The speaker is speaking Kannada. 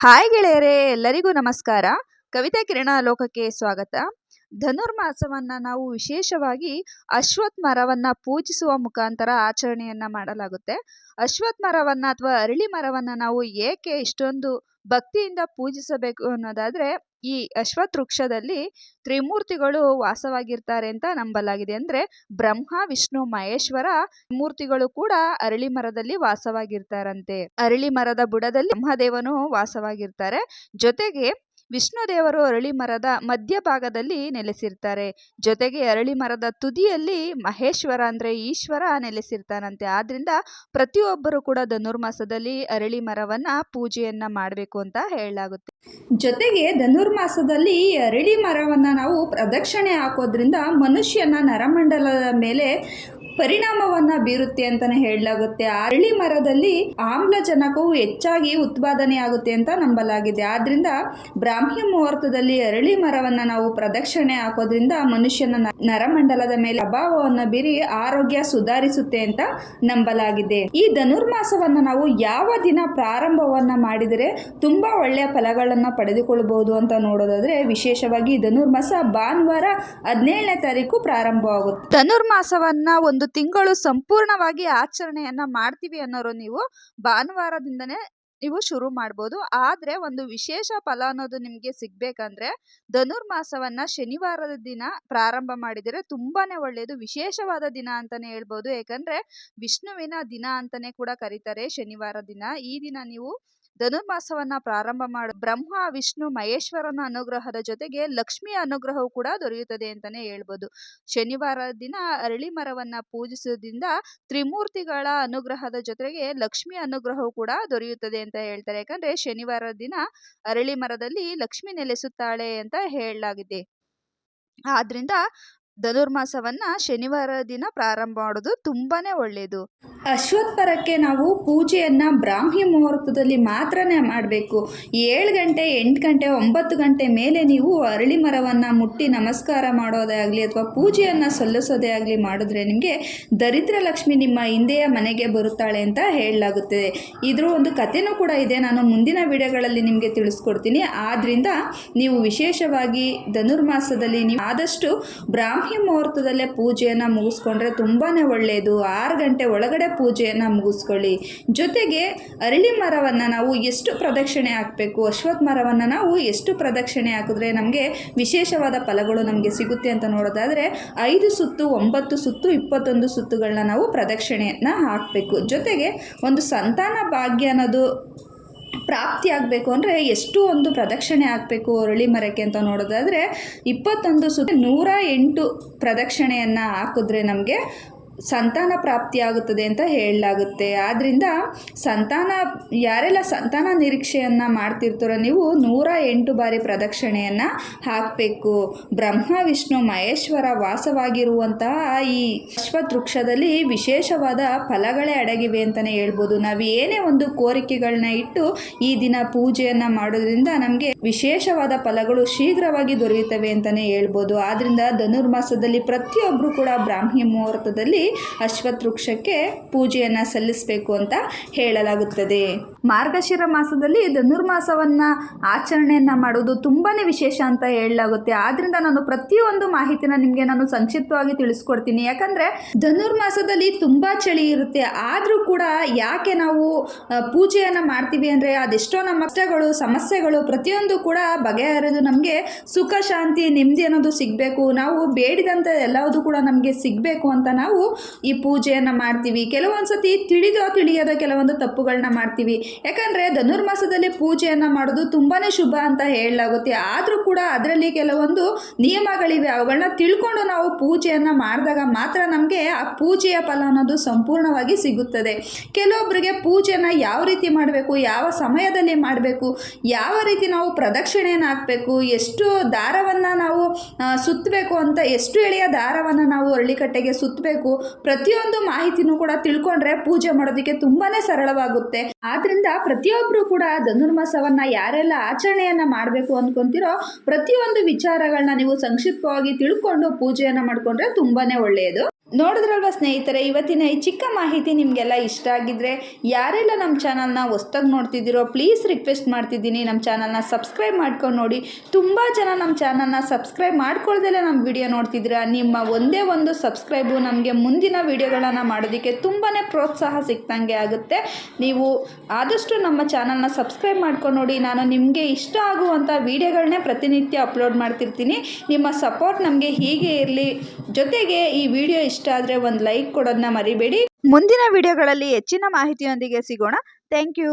ಹಾಯ್ ಗೆಳೆಯರೇ, ಎಲ್ಲರಿಗೂ ನಮಸ್ಕಾರ. ಕವಿತಾ ಕಿರಣ ಲೋಕಕ್ಕೆ ಸ್ವಾಗತ. ಧನುರ್ಮಾಸವನ್ನ ನಾವು ವಿಶೇಷವಾಗಿ ಅಶ್ವತ್ ಮರವನ್ನ ಪೂಜಿಸುವ ಮುಖಾಂತರ ಆಚರಣೆಯನ್ನ ಮಾಡಲಾಗುತ್ತೆ. ಅಶ್ವತ್ ಮರವನ್ನ ಅಥವಾ ಅರಳಿ ಮರವನ್ನ ನಾವು ಏಕೆ ಇಷ್ಟೊಂದು ಭಕ್ತಿಯಿಂದ ಪೂಜಿಸಬೇಕು ಅನ್ನೋದಾದ್ರೆ ಈ ಅಶ್ವತ್ ವೃಕ್ಷದಲ್ಲಿ ತ್ರಿಮೂರ್ತಿಗಳು ವಾಸವಾಗಿರ್ತಾರೆ ಅಂತ ನಂಬಲಾಗಿದೆ. ಅಂದ್ರೆ ಬ್ರಹ್ಮ, ವಿಷ್ಣು, ಮಹೇಶ್ವರ ಮೂರ್ತಿಗಳು ಕೂಡ ಅರಳಿ ಮರದಲ್ಲಿ ವಾಸವಾಗಿರ್ತಾರಂತೆ. ಅರಳಿ ಮರದ ಬುಡದಲ್ಲಿ ಬ್ರಹ್ಮದೇವನು ವಾಸವಾಗಿರ್ತಾರೆ. ಜೊತೆಗೆ ವಿಷ್ಣು ದೇವರು ಅರಳಿ ಮರದ ಮಧ್ಯಭಾಗದಲ್ಲಿ ನೆಲೆಸಿರ್ತಾರೆ. ಜೊತೆಗೆ ಅರಳಿ ಮರದ ತುದಿಯಲ್ಲಿ ಮಹೇಶ್ವರ ಅಂದರೆ ಈಶ್ವರ ನೆಲೆಸಿರ್ತಾನಂತೆ. ಆದ್ದರಿಂದ ಪ್ರತಿಯೊಬ್ಬರು ಕೂಡ ಧನುರ್ಮಾಸದಲ್ಲಿ ಅರಳಿ ಮರವನ್ನು ಪೂಜೆಯನ್ನ ಮಾಡಬೇಕು ಅಂತ ಹೇಳಲಾಗುತ್ತೆ. ಜೊತೆಗೆ ಧನುರ್ಮಾಸದಲ್ಲಿ ಅರಳಿ ಮರವನ್ನು ನಾವು ಪ್ರದಕ್ಷಿಣೆ ಹಾಕೋದ್ರಿಂದ ಮನುಷ್ಯನ ನರಮಂಡಲದ ಮೇಲೆ ಪರಿಣಾಮವನ್ನು ಬೀರುತ್ತೆ ಅಂತಾನೆ ಹೇಳಲಾಗುತ್ತೆ. ಅರಳಿ ಮರದಲ್ಲಿ ಆಮ್ಲಜನಕವು ಹೆಚ್ಚಾಗಿ ಉತ್ಪಾದನೆ ಆಗುತ್ತೆ ಅಂತ ನಂಬಲಾಗಿದೆ. ಆದ್ರಿಂದ ಬ್ರಾಹ್ಮಿ ಮುಹೂರ್ತದಲ್ಲಿ ಅರಳಿ ಮರವನ್ನು ನಾವು ಪ್ರದಕ್ಷಿಣೆ ಹಾಕೋದ್ರಿಂದ ಮನುಷ್ಯನ ನರಮಂಡಲದ ಮೇಲೆ ಪ್ರಭಾವವನ್ನು ಬೀರಿ ಆರೋಗ್ಯ ಸುಧಾರಿಸುತ್ತೆ ಅಂತ ನಂಬಲಾಗಿದೆ. ಈ ಧನುರ್ಮಾಸವನ್ನ ನಾವು ಯಾವ ದಿನ ಪ್ರಾರಂಭವನ್ನ ಮಾಡಿದರೆ ತುಂಬಾ ಒಳ್ಳೆಯ ಫಲಗಳನ್ನ ಪಡೆದುಕೊಳ್ಳಬಹುದು ಅಂತ ನೋಡೋದಾದ್ರೆ ವಿಶೇಷವಾಗಿ ಧನುರ್ಮಾಸ ಭಾನುವಾರ ಹದಿನೇಳನೇ ತಾರೀಕು ಪ್ರಾರಂಭವಾಗುತ್ತೆ. ಧನುರ್ಮಾಸವನ್ನ ಒಂದು ತಿಂಗಳು ಸಂಪೂರ್ಣವಾಗಿ ಆಚರಣೆಯನ್ನ ಮಾಡ್ತೀವಿ ಅನ್ನೋರು ನೀವು ಭಾನುವಾರದಿಂದನೇ ನೀವು ಶುರು ಮಾಡ್ಬೋದು. ಆದ್ರೆ ಒಂದು ವಿಶೇಷ ಫಲ ಅನ್ನೋದು ನಿಮ್ಗೆ ಸಿಗ್ಬೇಕಂದ್ರೆ ಧನುರ್ಮಾಸವನ್ನ ಶನಿವಾರದ ದಿನ ಪ್ರಾರಂಭ ಮಾಡಿದರೆ ತುಂಬಾನೇ ಒಳ್ಳೆಯದು ವಿಶೇಷವಾದ ದಿನ ಅಂತಾನೆ ಹೇಳ್ಬೋದು. ಯಾಕಂದ್ರೆ ವಿಷ್ಣುವಿನ ದಿನ ಅಂತಾನೆ ಕೂಡ ಕರೀತಾರೆ ಶನಿವಾರ ದಿನ. ಈ ದಿನ ನೀವು ಧನುರ್ಮಾಸವನ್ನ ಪ್ರಾರಂಭ ಮಾಡ, ಬ್ರಹ್ಮ, ವಿಷ್ಣು, ಮಹೇಶ್ವರನ ಅನುಗ್ರಹದ ಜೊತೆಗೆ ಲಕ್ಷ್ಮಿ ಅನುಗ್ರಹವು ಕೂಡ ದೊರೆಯುತ್ತದೆ ಅಂತಾನೆ ಹೇಳ್ಬೋದು. ಶನಿವಾರ ದಿನ ಅರಳಿ ಮರವನ್ನ ಪೂಜಿಸುವುದರಿಂದ ತ್ರಿಮೂರ್ತಿಗಳ ಅನುಗ್ರಹದ ಜೊತೆಗೆ ಲಕ್ಷ್ಮಿ ಅನುಗ್ರಹವು ಕೂಡ ದೊರೆಯುತ್ತದೆ ಅಂತ ಹೇಳ್ತಾರೆ. ಯಾಕಂದ್ರೆ ಶನಿವಾರ ದಿನ ಅರಳಿ ಮರದಲ್ಲಿ ಲಕ್ಷ್ಮಿ ನೆಲೆಸುತ್ತಾಳೆ ಅಂತ ಹೇಳಲಾಗಿದೆ. ಆದ್ರಿಂದ ಧನುರ್ಮಾಸವನ್ನ ಶನಿವಾರ ದಿನ ಪ್ರಾರಂಭ ಮಾಡೋದು ತುಂಬಾನೇ ಒಳ್ಳೆಯದು ಅಶ್ವತ್ಥರಕ್ಕೆ ನಾವು ಪೂಜೆಯನ್ನು ಬ್ರಾಹ್ಮಿ ಮುಹೂರ್ತದಲ್ಲಿ ಮಾತ್ರನೇ ಮಾಡಬೇಕು. ಏಳು ಗಂಟೆ, ಎಂಟು ಗಂಟೆ, ಒಂಬತ್ತು ಗಂಟೆ ಮೇಲೆ ನೀವು ಅರಳಿ ಮರವನ್ನು ಮುಟ್ಟಿ ನಮಸ್ಕಾರ ಮಾಡೋದೇ ಆಗಲಿ ಅಥವಾ ಪೂಜೆಯನ್ನು ಸಲ್ಲಿಸೋದೇ ಆಗಲಿ ಮಾಡಿದ್ರೆ ನಿಮಗೆ ದರಿದ್ರ ಲಕ್ಷ್ಮಿ ನಿಮ್ಮ ಹಿಂದೆಯ ಮನೆಗೆ ಬರುತ್ತಾಳೆ ಅಂತ ಹೇಳಲಾಗುತ್ತದೆ. ಇದ್ರ ಒಂದು ಕಥೆನೂ ಕೂಡ ಇದೆ. ನಾನು ಮುಂದಿನ ವಿಡಿಯೋಗಳಲ್ಲಿ ನಿಮಗೆ ತಿಳಿಸ್ಕೊಡ್ತೀನಿ. ಆದ್ದರಿಂದ ನೀವು ವಿಶೇಷವಾಗಿ ಧನುರ್ಮಾಸದಲ್ಲಿ ನೀವು ಆದಷ್ಟು ಬ್ರಾಹ್ಮಿ ಮುಹೂರ್ತದಲ್ಲೇ ಪೂಜೆಯನ್ನು ಮುಗಿಸ್ಕೊಂಡ್ರೆ ತುಂಬಾ ಒಳ್ಳೆಯದು ಆರು ಗಂಟೆ ಒಳಗಡೆ ಪೂಜೆಯನ್ನು ಮುಗಿಸ್ಕೊಳ್ಳಿ. ಜೊತೆಗೆ ಅರಳಿ ಮರವನ್ನು ನಾವು ಎಷ್ಟು ಪ್ರದಕ್ಷಿಣೆ ಹಾಕಬೇಕು, ಅಶ್ವತ್ಥ ಮರವನ್ನು ನಾವು ಎಷ್ಟು ಪ್ರದಕ್ಷಿಣೆ ಹಾಕಿದ್ರೆ ನಮಗೆ ವಿಶೇಷವಾದ ಫಲಗಳು ನಮಗೆ ಸಿಗುತ್ತೆ ಅಂತ ನೋಡೋದಾದರೆ ಐದು ಸುತ್ತು, ಒಂಬತ್ತು ಸುತ್ತು, ಇಪ್ಪತ್ತೊಂದು ಸುತ್ತುಗಳನ್ನ ನಾವು ಪ್ರದಕ್ಷಿಣೆಯನ್ನು ಹಾಕಬೇಕು. ಜೊತೆಗೆ ಒಂದು ಸಂತಾನ ಭಾಗ್ಯ ಅನ್ನೋದು ಪ್ರಾಪ್ತಿಯಾಗಬೇಕು ಅಂದರೆ ಎಷ್ಟು ಒಂದು ಪ್ರದಕ್ಷಿಣೆ ಆಗಬೇಕು ಅರಳಿ ಮರಕ್ಕೆ ಅಂತ ನೋಡೋದಾದರೆ ಇಪ್ಪತ್ತೊಂದು ಸುತ್ತ ನೂರ ಎಂಟು ಪ್ರದಕ್ಷಿಣೆಯನ್ನು ಹಾಕಿದ್ರೆ ನಮಗೆ ಸಂತಾನ ಪ್ರಾಪ್ತಿಯಾಗುತ್ತದೆ ಅಂತ ಹೇಳಲಾಗುತ್ತೆ. ಆದ್ದರಿಂದ ಸಂತಾನ, ಯಾರೆಲ್ಲ ಸಂತಾನ ನಿರೀಕ್ಷೆಯನ್ನು ಮಾಡ್ತಿರ್ತಾರೋ ನೀವು ನೂರ ಎಂಟು ಬಾರಿ ಪ್ರದಕ್ಷಿಣೆಯನ್ನು ಹಾಕಬೇಕು. ಬ್ರಹ್ಮ, ವಿಷ್ಣು, ಮಹೇಶ್ವರ ವಾಸವಾಗಿರುವಂತಹ ಈ ಅಶ್ವತೃಕ್ಷದಲ್ಲಿ ವಿಶೇಷವಾದ ಫಲಗಳೇ ಅಡಗಿವೆ ಅಂತಲೇ ಹೇಳ್ಬೋದು. ನಾವು ಏನೇ ಒಂದು ಕೋರಿಕೆಗಳನ್ನ ಇಟ್ಟು ಈ ದಿನ ಪೂಜೆಯನ್ನು ಮಾಡೋದ್ರಿಂದ ನಮಗೆ ವಿಶೇಷವಾದ ಫಲಗಳು ಶೀಘ್ರವಾಗಿ ದೊರೆಯುತ್ತವೆ ಅಂತಲೇ ಹೇಳ್ಬೋದು. ಆದ್ದರಿಂದ ಧನುರ್ಮಾಸದಲ್ಲಿ ಪ್ರತಿಯೊಬ್ಬರು ಕೂಡ ಬ್ರಾಹ್ಮಿ ಮುಹೂರ್ತದಲ್ಲಿ ಅಶ್ವತ್ಥ ವೃಕ್ಷಕ್ಕೆ ಪೂಜೆಯನ್ನು ಸಲ್ಲಿಸಬೇಕು ಅಂತ ಹೇಳಲಾಗುತ್ತದೆ. ಮಾರ್ಗಶಿರ ಮಾಸದಲ್ಲಿ ಧನುರ್ಮಾಸವನ್ನು ಆಚರಣೆಯನ್ನು ಮಾಡೋದು ತುಂಬಾ ವಿಶೇಷ ಅಂತ ಹೇಳಲಾಗುತ್ತೆ. ಆದ್ದರಿಂದ ನಾನು ಪ್ರತಿಯೊಂದು ಮಾಹಿತಿನ ನಿಮಗೆ ನಾನು ಸಂಕ್ಷಿಪ್ತವಾಗಿ ತಿಳಿಸ್ಕೊಡ್ತೀನಿ. ಯಾಕಂದರೆ ಧನುರ್ಮಾಸದಲ್ಲಿ ತುಂಬ ಚಳಿ ಇರುತ್ತೆ. ಆದರೂ ಕೂಡ ಯಾಕೆ ನಾವು ಪೂಜೆಯನ್ನು ಮಾಡ್ತೀವಿ ಅಂದರೆ ಅದೆಷ್ಟೋ ನಮ್ಮ ಕಷ್ಟಗಳು, ಸಮಸ್ಯೆಗಳು ಪ್ರತಿಯೊಂದು ಕೂಡ ಬಗೆಹರಿದು ನಮಗೆ ಸುಖ, ಶಾಂತಿ, ನೆಮ್ಮದಿ ಅನ್ನೋದು ಸಿಗಬೇಕು. ನಾವು ಬೇಡಿದಂಥ ಎಲ್ಲವೂ ಕೂಡ ನಮಗೆ ಸಿಗಬೇಕು ಅಂತ ನಾವು ಈ ಪೂಜೆಯನ್ನು ಮಾಡ್ತೀವಿ. ಕೆಲವೊಂದು ಸತಿ ತಿಳಿದೋ ತಿಳಿಯದ ಕೆಲವೊಂದು ತಪ್ಪುಗಳನ್ನ ಮಾಡ್ತೀವಿ. ಯಾಕಂದರೆ ಧನುರ್ಮಾಸದಲ್ಲಿ ಪೂಜೆಯನ್ನು ಮಾಡೋದು ತುಂಬಾ ಶುಭ ಅಂತ ಹೇಳಲಾಗುತ್ತೆ. ಆದರೂ ಕೂಡ ಅದರಲ್ಲಿ ಕೆಲವೊಂದು ನಿಯಮಗಳಿವೆ. ಅವುಗಳನ್ನ ತಿಳ್ಕೊಂಡು ನಾವು ಪೂಜೆಯನ್ನು ಮಾಡಿದಾಗ ಮಾತ್ರ ನಮಗೆ ಆ ಪೂಜೆಯ ಫಲ ಅನ್ನೋದು ಸಂಪೂರ್ಣವಾಗಿ ಸಿಗುತ್ತದೆ. ಕೆಲವೊಬ್ಬರಿಗೆ ಪೂಜೆನ ಯಾವ ರೀತಿ ಮಾಡಬೇಕು, ಯಾವ ಸಮಯದಲ್ಲಿ ಮಾಡಬೇಕು, ಯಾವ ರೀತಿ ನಾವು ಪ್ರದಕ್ಷಿಣೆಯನ್ನು ಹಾಕಬೇಕು, ಎಷ್ಟು ದಾರವನ್ನು ನಾವು ಸುತ್ತಬೇಕು ಅಂತ, ಎಷ್ಟು ಎಳೆಯ ದಾರವನ್ನು ನಾವು ಅರಳಿಕಟ್ಟೆಗೆ ಸುತ್ತಬೇಕು ಪ್ರತಿಯೊಂದು ಮಾಹಿತಿನೂ ಕೂಡ ತಿಳ್ಕೊಂಡ್ರೆ ಪೂಜೆ ಮಾಡೋದಕ್ಕೆ ತುಂಬಾ ಸರಳವಾಗುತ್ತೆ. ಆದ್ರಿಂದ ಪ್ರತಿಯೊಬ್ಬರು ಕೂಡ ಧನುರ್ಮಾಸವನ್ನು ಯಾರೆಲ್ಲ ಆಚರಣೆಯನ್ನ ಮಾಡಬೇಕು ಅನ್ಕೊಂತಿರೋ ಪ್ರತಿಯೊಂದು ವಿಚಾರಗಳನ್ನ ನೀವು ಸಂಕ್ಷಿಪ್ತವಾಗಿ ತಿಳ್ಕೊಂಡು ಪೂಜೆಯನ್ನ ಮಾಡಿಕೊಂಡ್ರೆ ತುಂಬಾನೇ ಒಳ್ಳೆಯದು ನೋಡಿದ್ರಲ್ವ ಸ್ನೇಹಿತರೆ, ಇವತ್ತಿನ ಈ ಚಿಕ್ಕ ಮಾಹಿತಿ ನಿಮಗೆಲ್ಲ ಇಷ್ಟ ಆಗಿದ್ರೆ ಯಾರೆಲ್ಲ ನಮ್ಮ ಚಾನಲ್ನ ಹೊಸ್ದಾಗಿ ನೋಡ್ತಿದ್ದೀರೋ ಪ್ಲೀಸ್ ರಿಕ್ವೆಸ್ಟ್ ಮಾಡ್ತಿದ್ದೀನಿ. ನಮ್ಮ ಚಾನಲ್ನ ಸಬ್ಸ್ಕ್ರೈಬ್ ಮಾಡ್ಕೊಂಡು ನೋಡಿ. ತುಂಬ ಜನ ನಮ್ಮ ಚಾನಲ್ನ ಸಬ್ಸ್ಕ್ರೈಬ್ ಮಾಡ್ಕೊಳ್ದೆಲ್ಲ ನಮ್ಮ ವಿಡಿಯೋ ನೋಡ್ತಿದ್ದೀರಾ ನಿಮ್ಮ ಒಂದೇ ಒಂದು ಸಬ್ಸ್ಕ್ರೈಬು ನಮಗೆ ಮುಂದಿನ ವಿಡಿಯೋಗಳನ್ನು ಮಾಡೋದಕ್ಕೆ ತುಂಬಾ ಪ್ರೋತ್ಸಾಹ ಸಿಕ್ತಂಗೆ ಆಗುತ್ತೆ. ನೀವು ಆದಷ್ಟು ನಮ್ಮ ಚಾನಲ್ನ ಸಬ್ಸ್ಕ್ರೈಬ್ ಮಾಡ್ಕೊಂಡು ನೋಡಿ. ನಾನು ನಿಮಗೆ ಇಷ್ಟ ಆಗುವಂಥ ವಿಡಿಯೋಗಳನ್ನೇ ಪ್ರತಿನಿತ್ಯ ಅಪ್ಲೋಡ್ ಮಾಡ್ತಿರ್ತೀನಿ. ನಿಮ್ಮ ಸಪೋರ್ಟ್ ನಮಗೆ ಹೀಗೆ ಇರಲಿ. ಜೊತೆಗೆ ಈ ವಿಡಿಯೋ ಇಷ್ಟ ಆದರೆ ಒಂದು ಲೈಕ್ ಕೊಡೋದನ್ನ ಮರಿಬೇಡಿ. ಮುಂದಿನ ವಿಡಿಯೋಗಳಲ್ಲಿ ಹೆಚ್ಚಿನ ಮಾಹಿತಿಯೊಂದಿಗೆ ಸಿಗೋಣ. Thank you